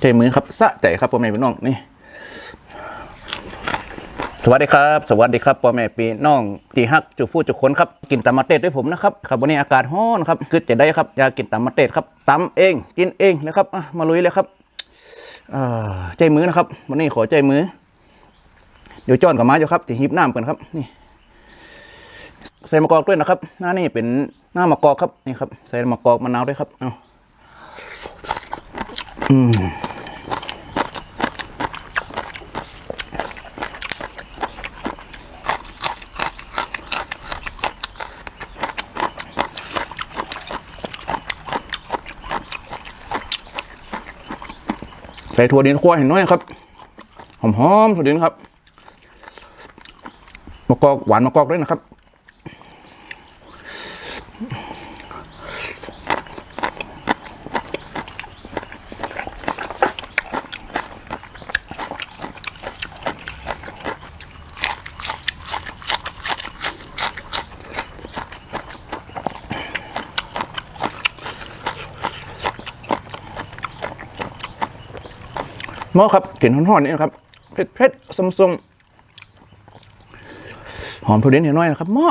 ใจมือครับสะใจครับพ่อแม่พี่น้องนี่ สวัสดีครับ สวัสดีครับพ่อแม่พี่น้องที่ฮักจุผู้จุคนครับกินตำมะเตดด้วยผมนะครับครับวันนี้อากาศร้อนครับคือจะได้ครับอยากกินตำมะเตดครับตำเอง กินเองนะครับมาลุยเลยครับใจมือนะครับวันนี้ขอใจมือ เดี๋ยวจอนกับมาอยู่ครับจะหิบน้ำกันครับนี่ใส่มะกอกด้วยนะครับ หน้านี่เป็นหน้ามะกอกครับนี่ครับใส่มะกอกมะนาวด้วยครับเอาอื ส่ถั่วดินคั่วเห็นน้อยครับ หอมๆถั่วดินครับมะกอกหวานมะกอกด้วยนะครับ หม้อครับกลิ่นหอมๆนี่นะครับเผ็ดเผ็ดๆส้มๆหอมถั่วเด่นเห็นน้อยนะครับหม้อ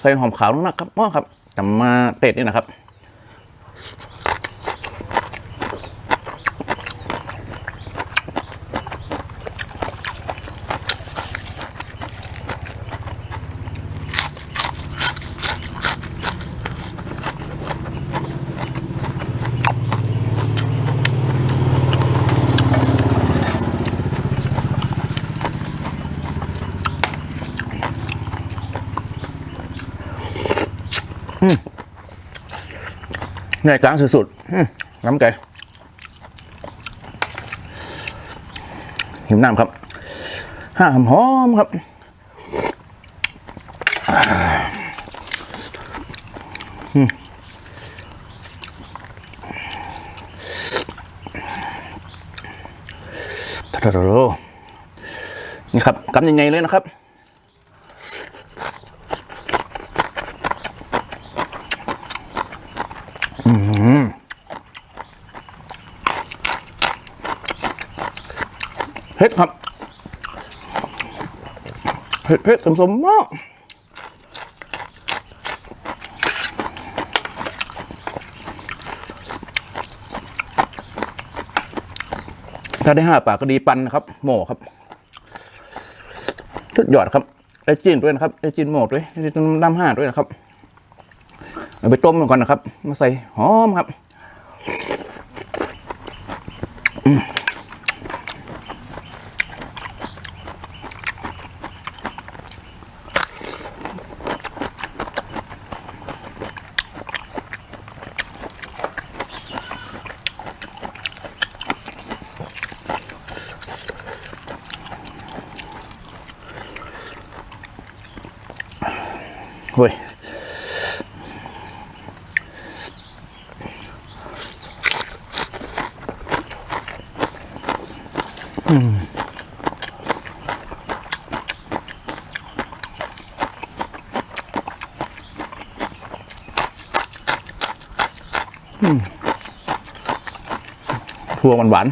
ใส่หอมขาวลงนะครับหม้อครับจำมาเป็ดนี่นะครับ ใหญ่กลางสุดๆน้ำไก่หิมน้ำครับห้าหอมหอมครับอ่าอืมทะโถนี่ครับกำยังไงเลยนะครับ ผ็ดครับ เผ็ดเผ็ดสมสมมากถ้าได้ห้าปากก็ดีปันนะครับ หมูครับสุดยอดครับไอ้จีนด้วยนะครับไอ้จีนหมูด้วยไอ้จีนดำห้าด้วยนะครับเอาไปต้มก่อนนะครับ มาใส่หอมครับ เฮ้ยอืมพวงหวานหวาน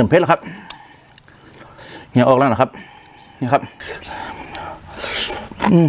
ริ่มเผ็ดแล้วครับเนี่ยออกแล้วนะครับนี่ครับ อืม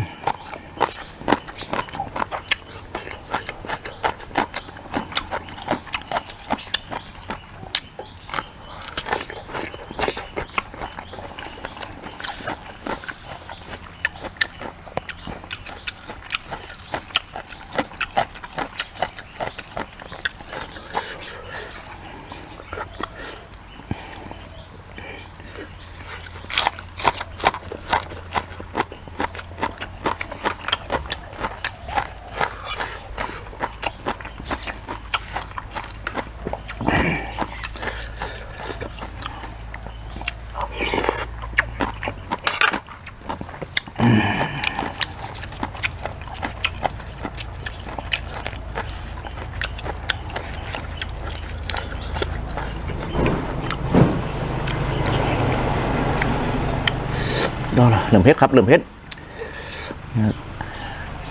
ดอลเหลื่อมเพชรครับเหลื่อมเพชร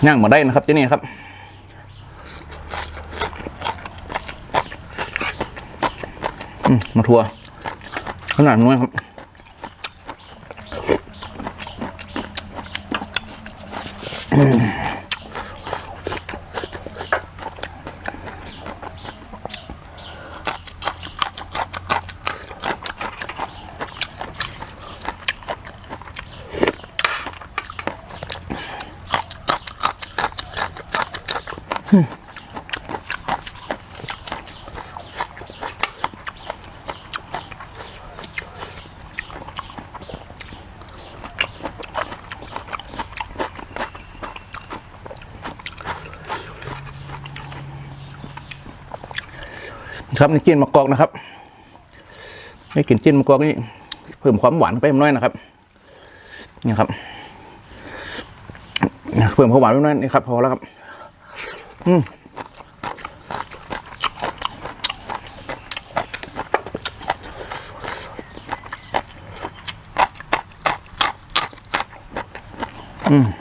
ย่างมาได้นะครับที่นี่ครับมาทัวร์ขนาดน้อยครับ ครับนี่จิ้นมะกอกนะครับนี่กลิ่นจิ้นมะกอกนี่เพิ่มความหวานไปน่อยนะครับนี่ครับเพิ่มความหวานไปน่อยนี่ครับพอแล้วครับ อืมอืม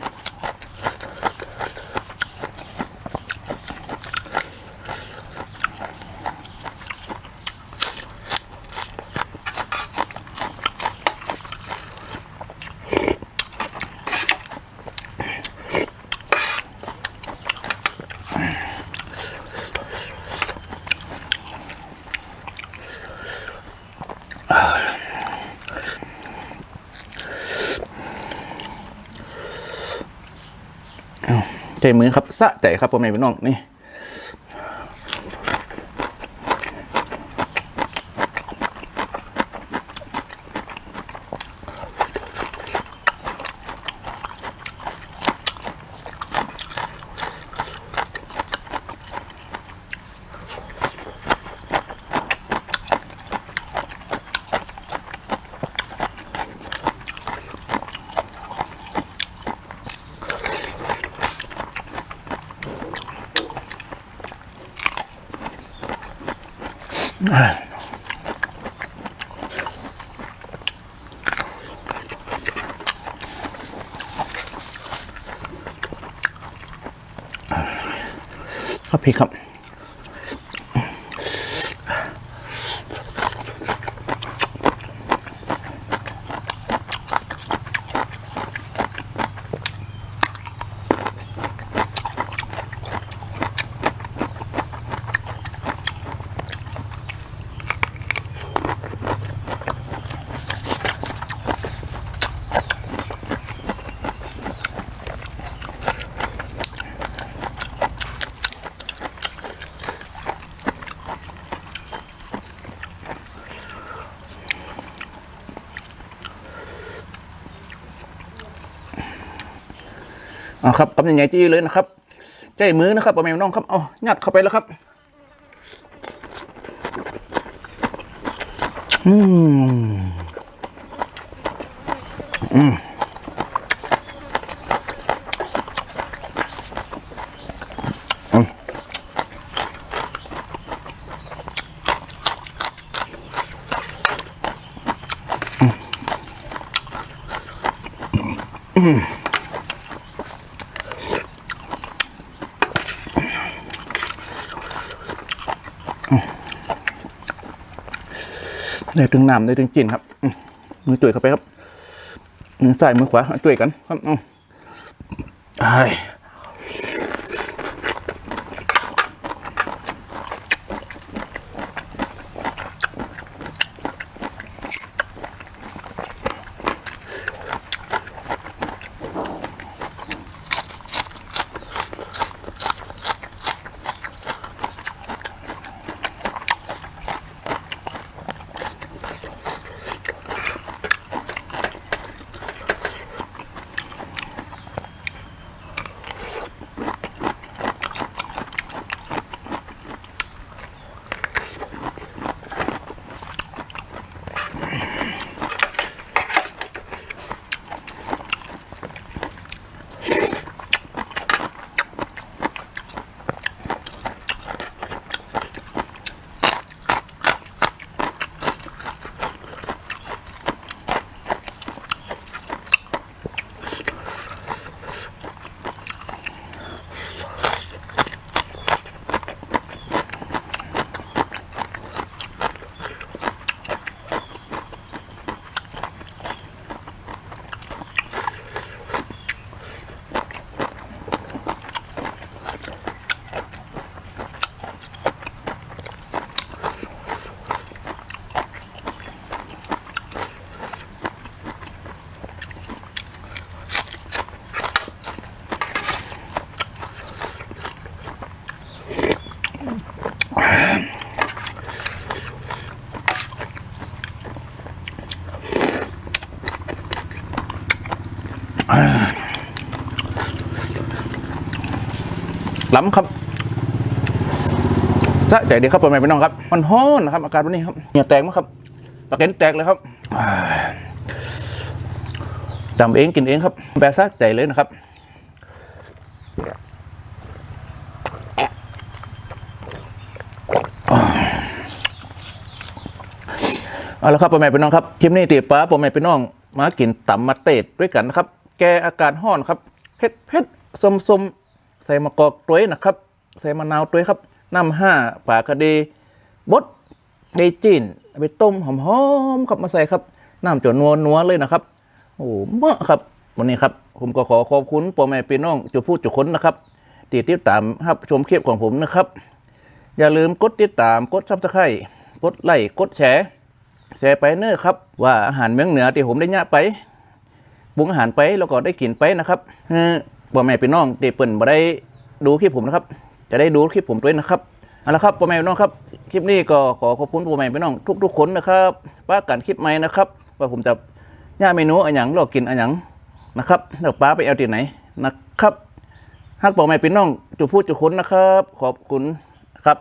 ใจมือครับสะใจครับพ่อแม่พี่น้องนี่ ครับพี่ครับ เอาครับกำยังไงจี้เลยนะครับใจมือนะครับพ่อแม่พี่น้องครับเอายัดเข้าไปแล้วครับ อืมอืมอืม ได้ถึงน้ำได้ถึงกลิ่นครับมือจุ่ยเข้าไปครับมือซ้ายมือขวาจุ่ยกันครับเอาไล้ำครับสะใจดีครับพ่อแม่พี่น้องครับ มันฮ้อนนะครับ อากาศวันนี้ครับเหงื่อแตกมั้งครับปากเก็นแตกเลยครับจำเองกินเองครับแบกซะใจเลยนะครับเอาละครับพ่อแม่พี่น้องครับคลิปนี้ตีป้าพ่อแม่พี่น้อง มากินตำมาเตดด้วยกันนะครับ แกอากาศห้อนครับเผ็ดเผ็ดสมสม ใส่มะกอกตัวนะครับ ใส่มะนาวตัวครับน้ำห้าป่ากระเดบดเดจีนไปต้มหอมๆครับมาใส่ครับน้ำจนนัวนัวเลยนะครับ โอ้เมื่อครับ วันนี้ครับ ผมก็ขอขอบคุณพ่อแม่พี่น้องจุพูดจุคนนะครับที่ติดตามครับชมคลิปของผมนะครับ อย่าลืมกดติดตามกดซับสไครต์กดไลค์กดแชร์แชร์ไปเนอครับ ว่าอาหารเมืองเหนือที่ผมได้ยะไปปรุงอาหารไปแล้วก็ได้กินไปนะครับ พ่อแม่พี่น้องที่เปิ่นบ่ได้ดูคลิปผมนะครับ จะได้ดูคลิปผมด้วยนะครับเอาละครับพ่อแม่พี่น้องครับ คลิปนี้ก็ขอขอบคุณพ่อแม่พี่น้องทุกๆคนนะครับป้ากันคลิปใหม่นะครับ ว่าผมจะย่าเมนูอันหยังลอกกินอันหยังนะครับแล้วป้าไปเอาที่ไหนนะครับฮักพ่อแม่พี่น้องจุพูดจุคนนะครับ ขอบคุณครับ